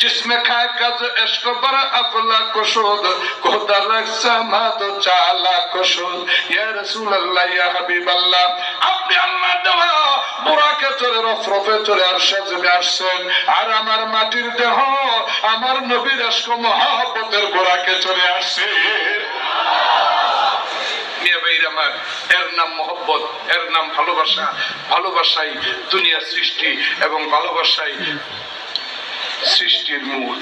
जिसमें खाए कज इश्क बर अफला कुशुद खुदा रक्षा मादो चाला कुशुद या रसूल अल्लाह या हबीब अल्लाह আপনি আল্লাহ দেওয়া বুড়াকে চড়ে রফরফে চড়ে আর সাজবে আসছেন আর আমার মাটির দেহ আমার নবীর আশক মহাব্বতের বুড়াকে চড়ে আসছে মিয়া ভাইর আমার এর নাম মোহব্বত এর নাম ভালোবাসা ভালোবাসাই দুনিয়া সৃষ্টি এবং ভালোবাসাই সৃষ্টির মূল।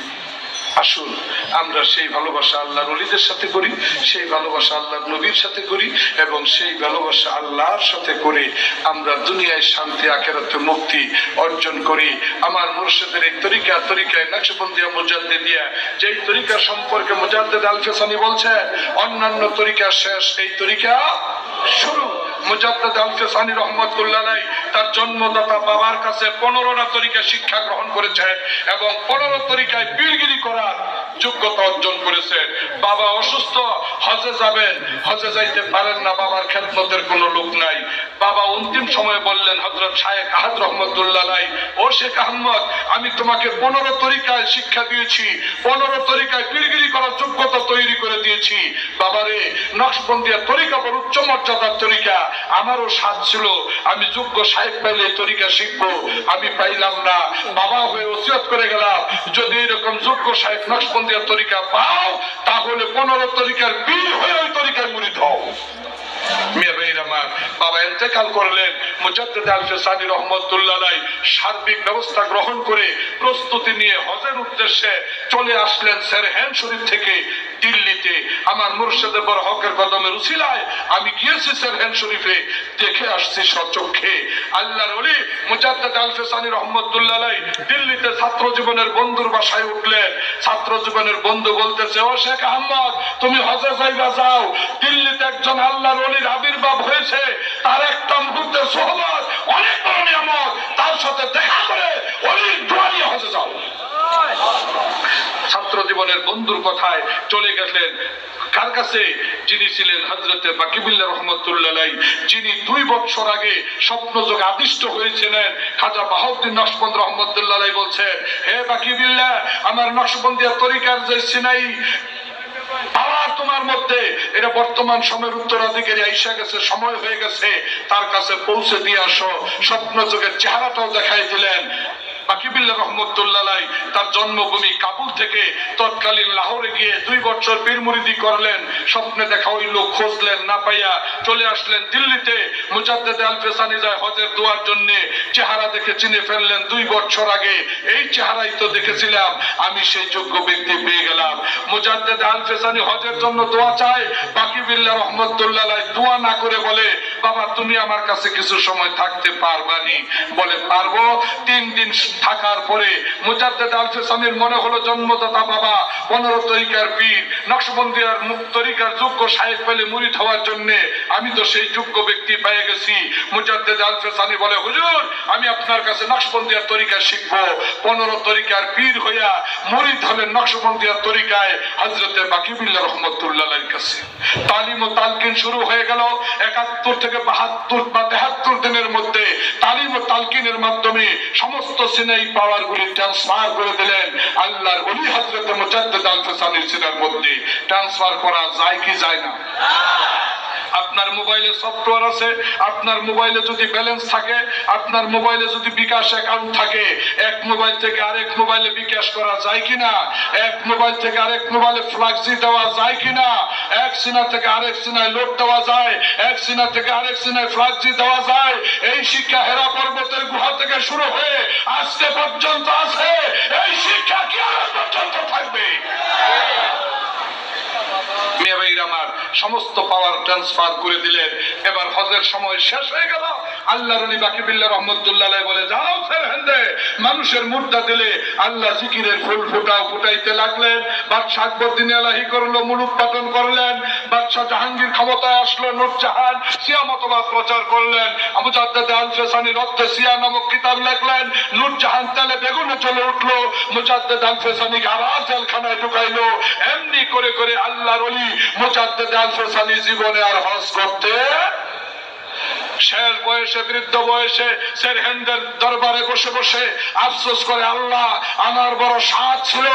আসুন, আমরা সেই ভালোবাসা আল্লাহ রলিদের সাথে করি, সেই ভালোবাসা আল্লাহ নবীর সাথে করি, এবং সেই ভালোবাসা আল্লাহর সাথে করে আমরা দুনিয়ায় শান্তি, আখেরাতে মুক্তি অর্জন করি। আমার মুর্শিদের এই তরিকা, তরিকায় নকশবন্দিয়া মুজাদ্দে দিয়া যেই তরিকা সম্পর্কে মুজাদ্দেদ আলফেসানি বলছে, অন্যান্য তরিকা শেষ, এই তরিকা শুরু। মুজাদ্দেদ আলফেসানি রহমতুল্লাহ আলাই তার জন্মদাতা বাবার কাছে পনেরোটা তরিকা শিক্ষা গ্রহণ করেছেন এবং পনেরো তরিকায় বিলগিরি করার যোগ্যতা অর্জন করেছেন। বাবা অসুস্থ, হজে যাবেন। হজে যাইতে পারেন না, বাবার খেদমতের কোনো লোক নাই। বাবা অন্তিম সময়ে বললেন হজরত শায়েখ আহাদ রহমতুল্লাহ ও শেখ আহমদ, আমি তোমাকে পনেরো তরিকায় শিক্ষা দিয়েছি। পনেরো তরিকায় বীরগিরি করার যোগ্যতা তৈরি করে দিয়েছি। বাবারে, নকশবন্দিয়া তরিকা বড় উচ্চ মর্যাদার তরিকা। আমারও স্বাদ ছিল। আমি যোগ্য সাহেব পাইলে তরিকা শিখব। আমি পাইলাম না। বাবা হয়ে ওসিয়ত করে গেলাম। যদি এরকম যোগ্য সাহেব নকশবন্দিয়া তরিকা পাও, তাহলে পনেরো তরিকার বীর হয়ে ওই তরিকায় মুড়ি আমার, বাবা এতেকাল করলেন, মুজাদ্দেদ আলফে সানি রহমতুল্লাহ সার্বিক ব্যবস্থা গ্রহণ করে প্রস্তুতি নিয়ে হজের উদ্দেশ্যে চলে আসলেন স্যার সেরহেন শরীফ থেকে দিল্লিতে আমার মুর্শিদের বড় হকের কদমের উসিলায় আমি গিয়েছি সেরহেন শরীফে, দেখে আসছি সচক্ষে আল্লাহর ওলি মুজাদ্দেদ আল ফেসানি রহমতুল্লাহ দিল্লিতে ছাত্র জীবনের বন্ধুর বাসায় উঠলেন। ছাত্র জীবনের বন্ধু বলতেছে, ও শেখ আহমদ, তুমি হজে যাইবা, যাও। দিল্লিতে একজন আল্লাহর অলির আবির্ভাব হয়েছে। তার একটা মুহূর্তের সহবত অনেক বড় নিয়ামত। তার সাথে দেখা করে অলির দোয়া নিয়ে হজে যাও। ছাত্র জীবনের বন্ধুর কথায় চলে গেলেন কার কাছে? যিনি ছিলেন হজরতে বাকিবুল্লাহ রহমতুল্লাহ যিনি দুই বছর আগে স্বপ্ন যোগে আদিষ্ট হয়েছিলেন। খাজা বাহাউদ্দিন নকশবন্দ রহমতুল্লাহ বলছেন, হে বাকিবুল্লাহ, আমার নকশবন্দিয়া তরিকার যে সিনাই তোমার মধ্যে, এটা বর্তমান সময়ের উত্তরাধিকারী আইসা গেছে, সময় হয়ে গেছে। তার কাছে পৌঁছে দিয়ে আসো। স্বপ্ন যুগের চেহারাটাও দেখাই দিলেন। বাকিবিল্লা রহমতুল্লাহ তার জন্মভূমি কাবুল থেকে তৎকালীন লাহোরে গিয়ে দুই বছর পীরমুরিদি করলেন। স্বপ্নে দেখা ওই লোক খুঁজলেন, না পাইয়া চলে আসলেন দিল্লিতে। মুজাদ্দেদ আল ফেসানি যায় হজের দোয়ার জন্য চেহারা দেখে চিনে ফেললেন দুই বছর আগে। এই চেহারাই তো দেখেছিলাম, আমি সেই যোগ্য ব্যক্তি পেয়ে গেলাম। মুজাদ্দেদ আল ফেসানি হজের জন্য দোয়া চায় বাকি বিল্লা রহমতুল্লাহ দোয়া না করে বলে, বাবা, তুমি আমার কাছে কিছু সময় থাকতে পারবানি বলে, পারব। তিন দিন থাকার পরে মুজাদ্দেদ আল ফেসানির মনে হলো জন্মদাতা বাবা, পনেরো তরিকার পীর, নকশবন্দিয়ার মুখ তরিকার যোগ্য সাহেব পেলে মুড়ি হওয়ার জন্য আমি তো সেই যোগ্য ব্যক্তি পেয়ে গেছি। মুজাদ্দেদ আল ফেসানি বলে, হুজুর, আমি আপনার কাছে নকশবন্দিয়ার তরিকা শিখব। পনেরো তরিকার পীর হইয়া মুরিদ হলেন নকশবন্দিয়ার তরিকায় হজরতে বাকিবুল্লাহ রহমতুল্লাহ কাছে। তালিম ও তালকিন শুরু হয়ে গেল। একাত্তর থেকে বাহাত্তর বা তেহাত্তর দিনের মধ্যে তালিম ও তালকিনের মাধ্যমে সমস্ত সিনাই পাওয়ার গুলি ট্রান্সফার করে দিলেন। আল্লাহর অলি হজরত মুজাদ্দেদ আল ফেসানির সিনার মধ্যে। ট্রান্সফার করা যায় কি যায় না? আপনার মোবাইলে সফটওয়্যার আছে, আপনার মোবাইলে যদি ব্যালেন্স থাকে, আপনার মোবাইলে যদি বিকাশ অ্যাকাউন্ট থাকে, এক মোবাইল থেকে আরেক মোবাইলে বিকাশ করা যায় কিনা? এক মোবাইল থেকে আরেক মোবাইলে ফ্লাক্সি দেওয়া যায় কিনা? এক সিনা থেকে আরেক সিনায় লোড দেওয়া যায়, এক সিনা থেকে আরেক সিনায় ফ্লাক্সি দেওয়া যায়। এই শিক্ষা হেরা পর্বতের গুহা থেকে শুরু হয়ে আজকে পর্যন্ত আছে। এই শিক্ষা কি আজ পর্যন্ত থাকবে? সমস্ত পাওয়ার ট্রান্সফার করে দিলেন। এবার হজের সময় শেষ হয়ে গেল। আল্লাহ রনি বাকিবিল্লা রহমতুল্লাহ বলে, যাও সেরহেন্দে মানুষের মুদ্রা দিলে আল্লাহ জিকিরের ফুল ফুটাও ফুটাইতে লাগলেন। বাদশাহ আকবরদিন এলাহি করল, মুলুক পাঠন করলেন। বাদশাহ জাহাঙ্গীর ক্ষমতায় আসলো নুরজাহান সিয়া মতবাদ প্রচার করলেন। ফেসানি রদ্দে সিয়া নামক কিতাব লেখলেন। তেলে বেগুনে চলে উঠল। মুজাদ্দেদ আবার জেলখানায় ঢুকাইলো। এমনি করে করে আল্লাহর অলি মুজাদ্দেদ আল ফেসানি জীবনে আর হজ করতে শেষ বয়সে, বৃদ্ধ বয়সে সেরহেন্দের দরবারে বসে বসে আফসোস করে, আল্লাহ, আমার বড় সাথ ছিল।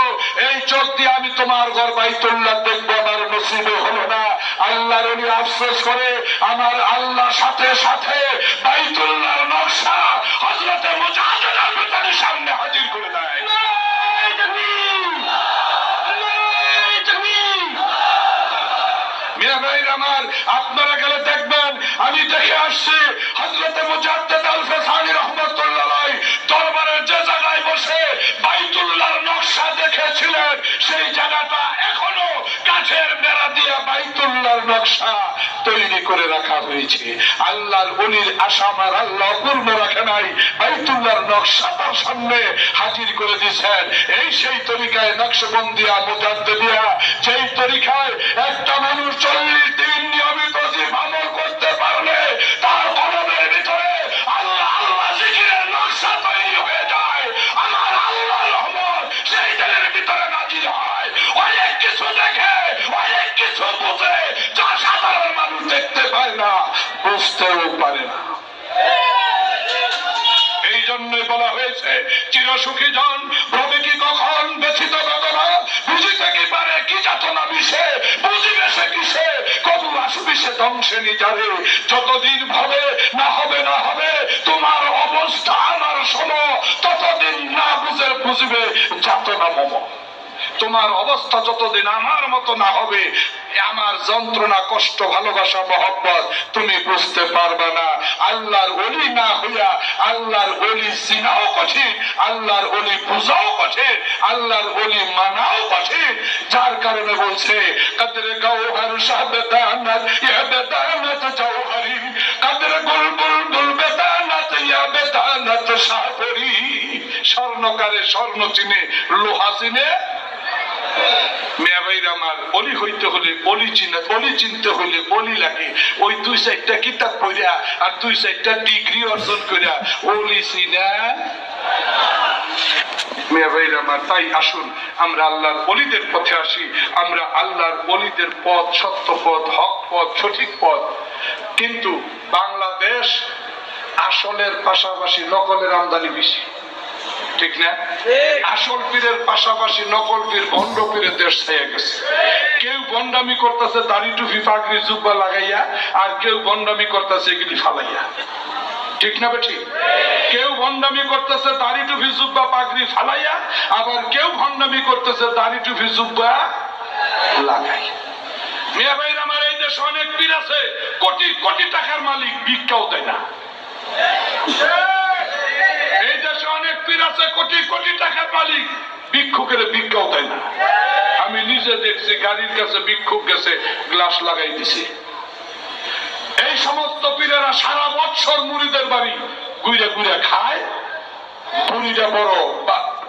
এই চোখ দিয়ে আমি তোমার ঘর বাইতুল্লাহ দেখব, আমার নসিবে হলো না। আল্লাহর উনি আফসোস করে, আমার আল্লাহ সাথে সাথে বাইতুল্লাহর নকশা হজরতে মুজাহিদের সামনে হাজির করে দেয়। বাইতুল্লাহর নকশা তৈরি করে রাখা হয়েছে। আল্লাহর অলির আশা আমার আল্লাহ পূর্ণ রাখে নাই। বাইতুল্লাহর নকশা তার সামনে হাজির করে দিয়েছেন। এই সেই তরিকায় নকশবন্দিয়া দিয়া সেই তরিকায় একটা মানুষ চল্লিশ দিন নিয়মিত জীব বুঝতেও পারে না। এই জন্যই বলা হয়েছে চিরসুখী জন প্রবে কি কখন ব্যথিত বেদনা বুঝিতে কি পারে, কি যাতনা বিষে? বুঝিবে সে কিসে? কবু আসবি সে ধ্বংসে নিজারে। যতদিন ভাবে, না হবে না হবে, তোমার অবস্থা আমার সম। ততদিন না বুঝে, বুঝবে যাতনা মম। তোমার অবস্থা যতদিন আমার মতো না হবে আমার যন্ত্রণা, কষ্ট, ভালোবাসা, মহব্বত তুমি বুঝতে পারবে না। আল্লাহর অলি না হইয়া, আল্লাহর অলি চিনাও কঠিন, আল্লাহর অলি বুঝাও কঠিন, আল্লাহর অলি মানাও কঠিন। যার কারণে বলছে, কাদের গৌহর শাহ বেদানাত ইয়া বেদানাত জৌহরি কাদের বুলবুল দুল বেদানাত ইয়া বেদানাত শাহরি স্বর্ণকারে স্বর্ণ চিনে, লোহা চিনে। মিয়া আমার অলি হইতে হলে অলি চিনে অলি চিনতে হলে অলি লাগে। ওই দুই চারটা কিতাব আর দুই চারটা ডিগ্রি অর্জন করিয়া অলি চিনা। আমার, তাই আসুন, আমরা আল্লাহর অলিদের পথে আসি। আমরা আল্লাহর অলিদের পথ, সত্য পথ, হক পথ, সঠিক পথ। কিন্তু বাংলাদেশ আসলের পাশাপাশি নকলের আমদানি বেশি। ঠিক না? আসল পীরের পাশাপাশি নকল পীর ভণ্ড পীরের দেশ থেকে গেছে। কেউ বন্ডামি করতেছে দাড়ি টুপি পাগড়ি জুব্বা লাগাইয়া আর কেউ বন্ডামি করতেছে এগুলি ফালাইয়া। ঠিক না বেঠি? কেউ ভণ্ডামি করতেছে দাড়ি টুপি জুব্বা পাগড়ি ফালাইয়া আবার কেউ ভণ্ডামি করতেছে দাড়ি টুপি জুব্বা লাগাই মিয়া ভাইর আমার এই দেশে অনেক পীর আছে কোটি কোটি টাকার মালিক ভিক্ষাও দেয় না। দেশে আছে, কোটি কোটি টাকার মালিক। ভিক্ষুকের ভিক্ষাও দেয় না। আমি নিজে দেখছি, গাড়ির কাছে ভিক্ষুক গেছে, গ্লাস লাগাই দিছে। এই সমস্ত পীরেরা সারা বছর মুড়িদের বাড়ি ঘুরে ঘুরে খায়। বুড়িটা বড়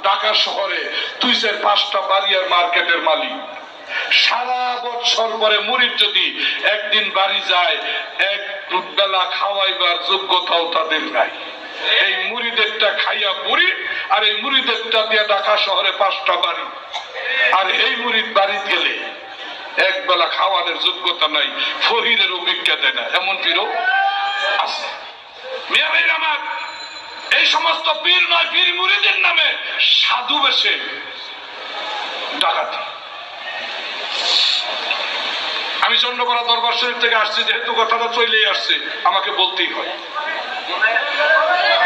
ঢাকা শহরে দুই চার পাঁচটা বাড়ি আর মার্কেটের মালিক। সারা বছর পরে মুড়ির যদি একদিন বাড়ি যায়, এক বেলা খাওয়াইবার যোগ্যতাও তাদের নাই। এই মুড়িদেরটা খাইয়া বুড়ি, আর এই মুড়িদেরটা দিয়ে ঢাকা শহরে পাঁচটা বাড়ি। আর এই মুড়ির বাড়ি গেলে এক বেলা খাওয়ানোর যোগ্যতা নাই ফহিরের অভিজ্ঞতা না। এমন পীরও আছে। মিয়া ভাইর আমার, এই সমস্ত পীর নয়, পীর মুরিদের নামে সাধু বেশে ডাকাতি। আমি চন্দ্রকোনা দরবার শরীফ থেকে আসছি, যেহেতু কথাটা চলেই আসছে, আমাকে বলতেই হয়।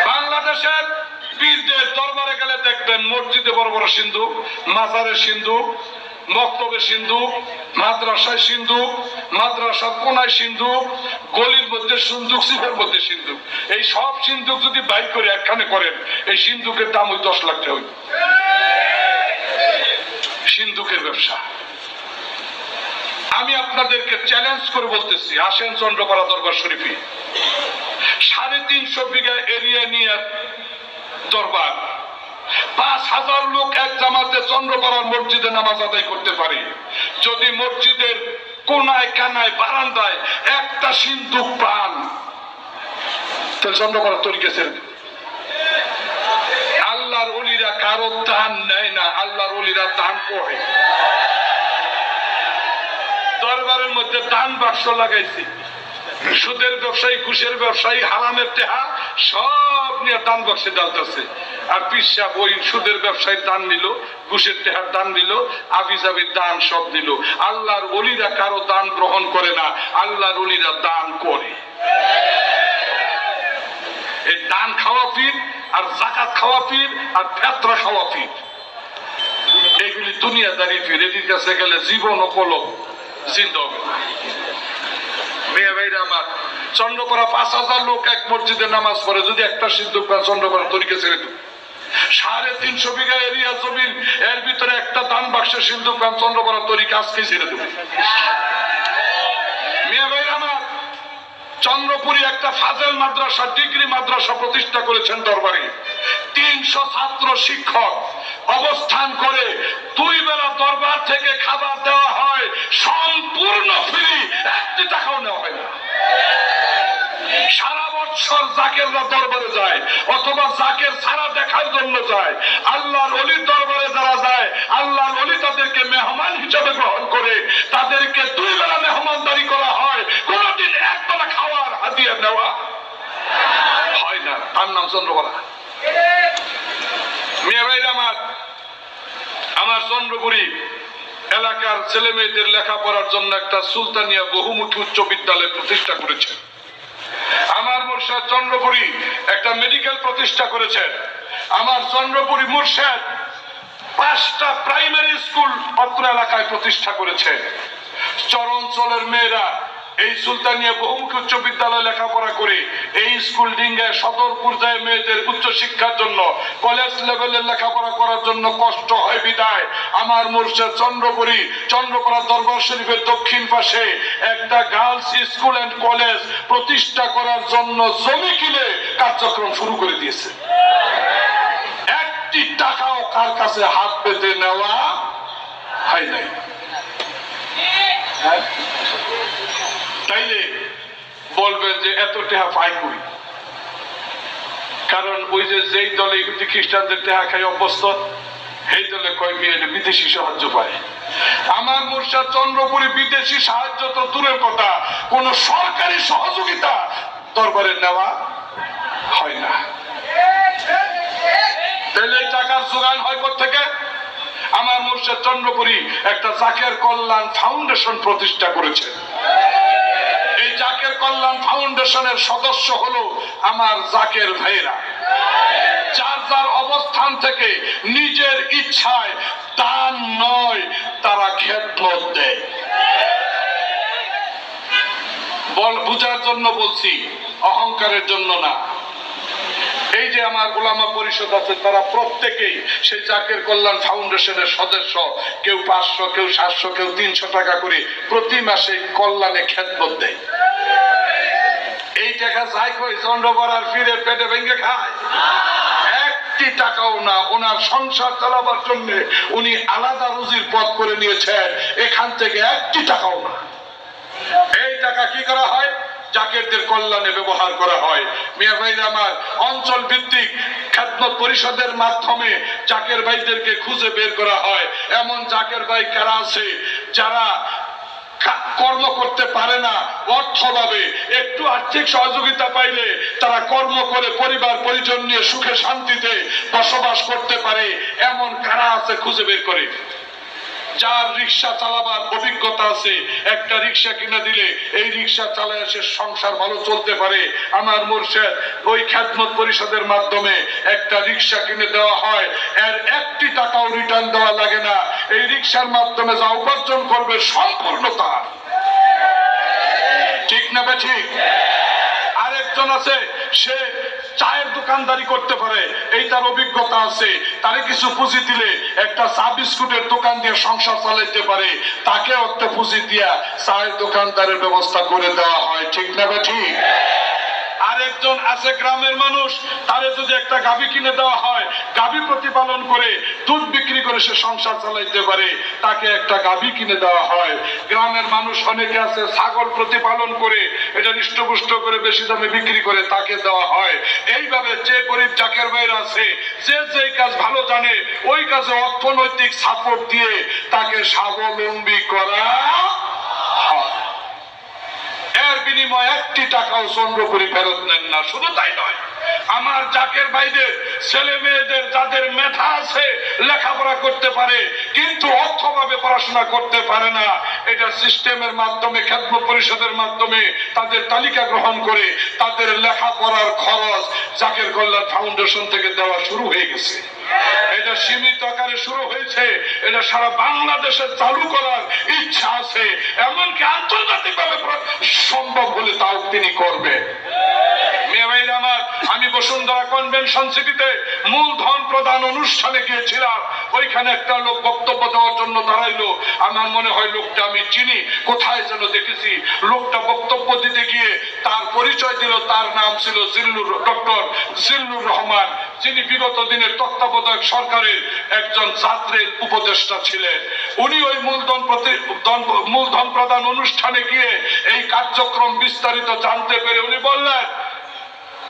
বাংলাদেশের পীরদের দরবারে গেলে দেখবেন মসজিদে বড় বড় সিন্ধু, মাজারের সিন্ধু, মক্তবের সিন্ধু মাদ্রাসায় সিন্ধু, মাদ্রাসার কোনায় সিন্ধু, গলির মধ্যে সিন্ধুক সিফের মধ্যে সিন্ধু। এই সব সিন্ধুক যদি বাইর করে একখানে করেন, এই সিন্ধুকের দাম ওই দশ লাখ টাকা। সিন্ধুকের ব্যবসা। আমি আপনাদেরকে চ্যালেঞ্জ করে বলতেছি, আসেন চন্দ্রপাড়া দরবার শরীফে। সাড়ে তিনশো বিঘা এরিয়া নিয়ে দরবার। পাঁচ হাজার লোক এক জামাতে চন্দ্রপাড়ার মসজিদে নামাজ আদায় করতে পারে। যদি মসজিদের কোনায়, কানায়, বারান্দায় একটা সিন্ধুক পান তাহলে চন্দ্রপাড়ার তরিকে ছেড়ে আল্লাহর অলিরা কারও দান নেয় না, আল্লাহর অলিরা দান করে। দরবারের মধ্যে দান বাক্স লাগাইছি। সুদের ব্যবসায়ী ঘুষের ব্যবসায়ী, হারামের টেহা, সব নিয়ে দান বাক্সে ডালতেছে আর পিসাব ওই সুদের ব্যবসায়ীর দান নিল ঘুষের টেহার দান নিল, আবিজাবির দান সব দিল আল্লাহর অলিরা কারও দান গ্রহণ করে না, আল্লাহর অলিরা দান করে। এই দান খাওয়া পীর, আর জাকাত খাওয়া পীর, আর ফেতরা খাওয়া পীর। এগুলি দুনিয়াদারি পীর এটির কাছে গেলে জীবন অপলক জিন্দা হবে না। মেয়ে ভাইরা আমার চন্দ্রপাড়া পাঁচ হাজার লোক এক মসজিদে নামাজ পড়ে, যদি একটা সিদ্ধ চন্দ্রপাড়া তরিকে ছেড়ে দেবে সাড়ে তিনশো বিঘা এরিয়া জমিন এর ভিতরে একটা দান বাক্সের সিন্ধু চন্দ্রপাড়া তরিকে আজকে ছেড়ে দেবে মেয়ে ভাইরা আমার চন্দ্রপুরী একটা ফাজেল মাদ্রাসা, ডিগ্রি মাদ্রাসা প্রতিষ্ঠা করেছেন দরবারে। তিনশো ছাত্র শিক্ষক অবস্থান করে দুই বেলা দরবার থেকে খাবার দেওয়া হয়, সম্পূর্ণ ফ্রি, একটি টাকাও নেওয়া হয় না। সারা বছর জাকেররা দরবারে যায়, অথবা জাকের ছাড়া দেখার জন্য যায়। আল্লাহর অলির দরবারে যারা যায়, আল্লাহর অলি তাদেরকে মেহমান হিসাবে গ্রহণ করে, তাদেরকে দুই বেলা মেহমানদারি নেওয়া হয় না তার নাম চন্দ্রকলা মেয়ে ভাইরা আমার আমার চন্দ্রপুরী এলাকার ছেলে মেয়েদের লেখাপড়ার জন্য একটা সুলতানিয়া বহুমুখী উচ্চ বিদ্যালয় প্রতিষ্ঠা করেছে। আমার মুর্শাদ চন্দ্রপুরী একটা মেডিকেল প্রতিষ্ঠা করেছেন আমার চন্দ্রপুরী মুর্শাদ পাঁচটা প্রাইমারি স্কুল অত্র এলাকায় প্রতিষ্ঠা করেছে। চরঞ্চলের মেয়েরা এই সুলতানিয়া বহুমুখী উচ্চ বিদ্যালয়ে লেখাপড়া করে এই স্কুল ডিঙ্গায় সদর পর্যায়ে মেয়েদের উচ্চ শিক্ষার জন্য কলেজ লেভেলের লেখাপড়া করার জন্য কষ্ট হয় বিদায়। আমার মুর্শিদ চন্দ্রপুরী চন্দ্রপাড়া দরবার শরীফের দক্ষিণ পাশে একটা গার্লস স্কুল এন্ড কলেজ প্রতিষ্ঠা করার জন্য জমি কিনে কার্যক্রম শুরু করে দিয়েছে। একটি টাকাও কার কাছে হাত পেতে নেওয়া হয় নাই। হ্যাঁ? তাইলে বলবেন যে এত টেহা পাই কই? কারণ ওই যে যেই দলে ইহুদি খ্রিস্টানদের টেহা খাই অভ্যস্ত, সেই দলে কয় মেয়ে বিদেশি সাহায্য পায়? আমার মুর্শাদ চন্দ্রপুরী বিদেশি সাহায্য তো দূরের কথা, কোন সরকারি সহযোগিতা দরবারে নেওয়া হয় না। তাহলে টাকার যোগান হয় থেকে আমার মুর্শিদ চন্দ্রপুরী একটা জাকের কল্যাণ ফাউন্ডেশন প্রতিষ্ঠা করেছে। এই জাকের কল্যাণ ফাউন্ডেশনের সদস্য হলো আমার জাকের ভাইয়েরা। যার যার অবস্থান থেকে নিজের ইচ্ছায় দান নয়, তারা খেদমত দেয়। বল, বুঝার জন্য বলছি, অহংকারের জন্য না। এই যে আমার ওলামা পরিষদ আছে, তারা প্রত্যেকেই সেই জাকের কল্যাণ ফাউন্ডেশনের সদস্য। কেউ পাঁচশো, কেউ সাতশো, কেউ তিনশো টাকা করে প্রতি মাসে কল্যাণে খেদমত দেয়। এই টাকা যাই কই, চন্দ্রপাড়ার ফিরে পেটে ভেঙে খায়। একটি টাকাও না, ওনার সংসার চালাবার জন্য উনি আলাদা রুজির পথ করে নিয়েছেন। এখান থেকে একটি টাকাও না এই টাকা কি করা হয় জাকেরদের কল্যাণে ব্যবহার করা হয়। মিয়া ভাইরা আমার, অঞ্চল ভিত্তিক খেদমত পরিষদের মাধ্যমে জাকের ভাইদেরকে খুঁজে বের করা হয়। এমন জাকের ভাই কারা আছে? যারা কর্ম করতে পারে না অর্থভাবে। একটু আর্থিক সহযোগিতা পাইলে তারা কর্ম করে পরিবার, পরিজন নিয়ে সুখে শান্তিতে বসবাস করতে পারে। এমন কারা আছে খুঁজে বের করে। যার রিক্সা চালাবার অভিজ্ঞতা আছে, একটা রিক্সা কিনে দিলে এই রিক্সা চালায় সে সংসার ভালো চলতে পারে। আমার মুর্শেদ, ওই খ্যাতমত পরিষদের মাধ্যমে একটা রিক্সা কিনে দেওয়া হয়, এর একটি টাকাও রিটার্ন দেওয়া লাগে না। এই রিক্সার মাধ্যমে যা উপার্জন করবে সম্পূর্ণ তার। ঠিক না ঠিক? আরেকজন আছে, সে দোকানদারি করতে পারে, এই তার অভিজ্ঞতা আছে। তারে কিছু পুঁজি দিলে একটা চা বিস্কুটের দোকান দিয়ে সংসার চালাইতে পারে তাকে একটা পুঁজি দিয়া চায়ের দোকানদারের ব্যবস্থা করে দেওয়া হয়। ঠিক না বা ঠিক? আরেকজন আছে গ্রামের মানুষ, তারে যদি একটা গাভী কিনে দেওয়া হয়, গাভী প্রতিপালন করে, দুধ বিক্রি করে সে সংসার চালাইতে পারে, তাকে একটা গাভী কিনে দেওয়া হয়। গ্রামের মানুষ অনেকে আছে, ছাগল প্রতিপালন করে, এটা হৃষ্টপুষ্ট করে বেশি দামে বিক্রি করে তাকে দেওয়া হয়। এইভাবে যে গরিব জাকের বাইরে আছে, যে যে কাজ ভালো জানে, ওই কাজে অর্থনৈতিক সাপোর্ট দিয়ে তাকে স্বাবলম্বী করা এর বিনিময়ে একটি টাকাও চন্দ্রপুরি ফেরত নেন না, শুধু তাই নয়, আমার জাকের ভাইদের, ছেলে মেয়েদের, যাদের মেধা আছে, লেখাপড়া করতে পারে, কিন্তু অর্থভাবে পড়াশোনা করতে পারে না, এটা সিস্টেমের মাধ্যমে খেদমত পরিষদের মাধ্যমে তাদের তালিকা গ্রহণ করে তাদের লেখাপড়ার খরচ জাকের কল্যাণ ফাউন্ডেশন থেকে দেওয়া শুরু হয়ে গেছে। এটা সীমিত আকারে শুরু হয়েছে, এটা সারা বাংলাদেশে চালু করার ইচ্ছা আছে। এমনকি আন্তর্জাতিক ভাবে সম্ভব হলে তাও তিনি করবে। আমি বসুন্ধরা কনভেনশন সিটিতে মূলধন প্রদান অনুষ্ঠানে গিয়েছিলাম। ওইখানে একটা লোক বক্তব্য দেওয়ার জন্য দাঁড়াইলো। আমার মনে হয় লোকটা আমি চিনি, কোথায় যেন দেখেছি। লোকটা বক্তব্য দিতে গিয়ে তার পরিচয় দিল, তার নাম ছিল জিল্লুর, ডক্টর জিল্লুর রহমান। যিনি বিগত দিনের তত্ত্বাবধায়ক সরকারের একজন ছাত্রের উপদেষ্টা ছিলেন, উনি ওই মূলধন প্রতি মূলধন প্রদান অনুষ্ঠানে গিয়ে এই কার্যক্রম বিস্তারিত জানতে পেরে উনি বললেন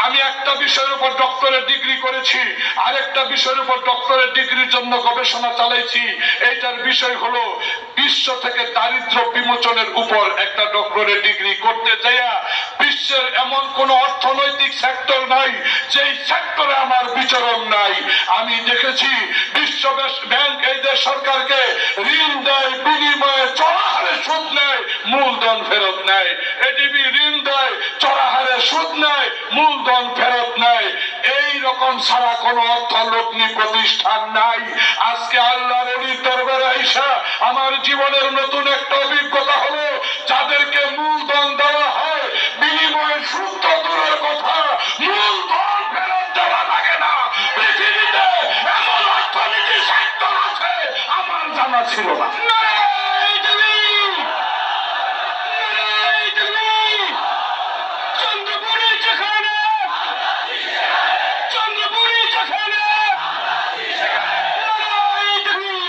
আমি একটা বিষয়ের উপর ডক্টরেট ডিগ্রি করেছি আর একটা বিষয়ের উপর ডক্টরেট ডিগ্রির জন্য গবেষণা চালাইছি। এইটার বিষয় হলো বিশ্ব থেকে দারিদ্র বিমোচনের উপর একটা ডক্টরেট ডিগ্রি করতে যাইয়া বিশ্বের এমন কোন অর্থনৈতিক সেক্টর নাই, যেই সেক্টরে আমার বিচরণ নাই। আমি দেখেছি বিশ্ব বেশ- ব্যাংক এই দেশ সরকারকে ঋণ দেয়, বিনিময়ে চড়াহারে সুদ নেয়, মূলধন ফেরত নেয়। এডিবি ঋণ দেয় চড়াহারে সুদ নেয় মূলধন ফেরত নেয় এই রকম ছাড়া কোন অর্থ লগ্নি প্রতিষ্ঠান নাই। আজকে আল্লাহর অলির দরবারে আইসা আমার জীবনের নতুন একটা অভিজ্ঞতা হলো, যাদেরকে মূলধন দেওয়া হয়, বিনিময়ে তো দূরের কথা, মূলধন ফেরত দেওয়া লাগে না। পৃথিবীতে এমন অর্থনীতি সেক্টর আছে, আমার জানা ছিল না চন্দ্রপুরে যেখানে চন্দ্রপুরে যেখানে লড়াই দেখি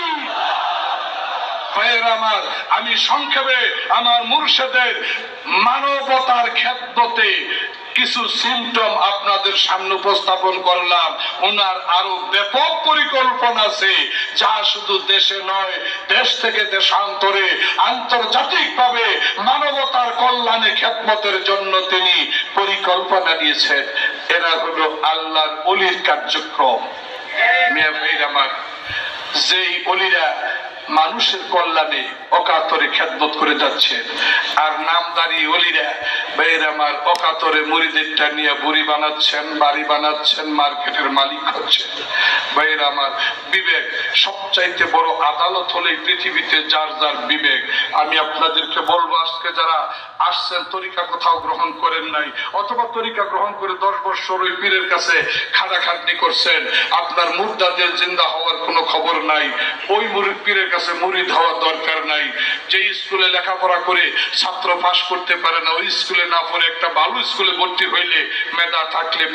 ভাইয়ের আমার আমি সংক্ষেপে আমার মুর্শেদের মানবতার ক্ষেত্রতে কিছু সিমটম আপনাদের সামনে উপস্থাপন করলাম। ওনার আরও ব্যাপক পরিকল্পনা আছে, যা শুধু দেশে নয়, দেশ থেকে দেশান্তরে আন্তর্জাতিক ভাবে মানবতার কল্যাণে খেদমতের জন্য তিনি পরিকল্পনা নিয়েছেন এরা হলো আল্লাহর অলির কার্যক্রম। মিয়া ভাইর আমার, যেই অলিরা মানুষের কল্যাণে অকাতরে খেদমত করে যাচ্ছে। আর নামদারি অলিরা বের আমার অকাতরে মুড়িদেরটা নিয়ে বুড়ি বানাচ্ছেন, বাড়ি বানাচ্ছেন, মার্কেটের মালিক হচ্ছেন বের আমার বিবেক, সবচাইতে বড় আদালত হলে পৃথিবীতে যার যার বিবেক। আমি আপনাদেরকে বলব আজকে যারা আসছেন, তরিকা কোথাও গ্রহণ করেন নাই, অথবা তরিকা গ্রহণ করে দশ বছর ওই পীরের কাছে খাটাখাটনি করছেন, আপনার মুর্দাদের জিন্দা হওয়ার কোনো খবর নাই। ওই পীরের কাছে মুরিদ হওয়ার দরকার নাই। যে স্কুলে লেখাপড়া করে ছাত্র পাস করতে পারে না, ওই স্কুলে না পড়ে একটা ভালো স্কুলে ভর্তি হইলে মেধা থাকলে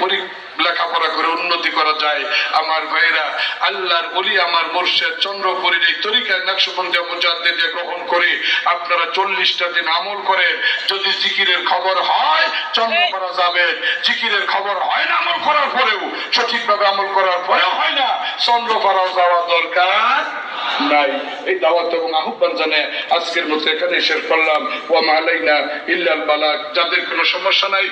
লেখাপড়া করে উন্নতি করা যায়। আমার ভাইরা, আল্লাহর বলি আমার মোর্শেদ চন্দ্রপুরীর এই তরিকায় নকশবন্দি মুজাদ্দিদে গ্রহণ করে আপনারা চল্লিশটা দিন আমল করেন। যদি জিকিরের খবর হয় চন্দ্র করা যাবে। জিকিরের খবর হয় না আমল করার পরেও, সঠিকভাবে আমল করার পরেও হয় না। চন্দ্র করা যাওয়া দরকার নাই। এই দাওয়াত এবং আহ্বান জানে আজকের মতো এখানে শেষ করলাম। ওয়া মালাইনা ইল্লাল বালাক যাদের কোনো সমস্যা নাই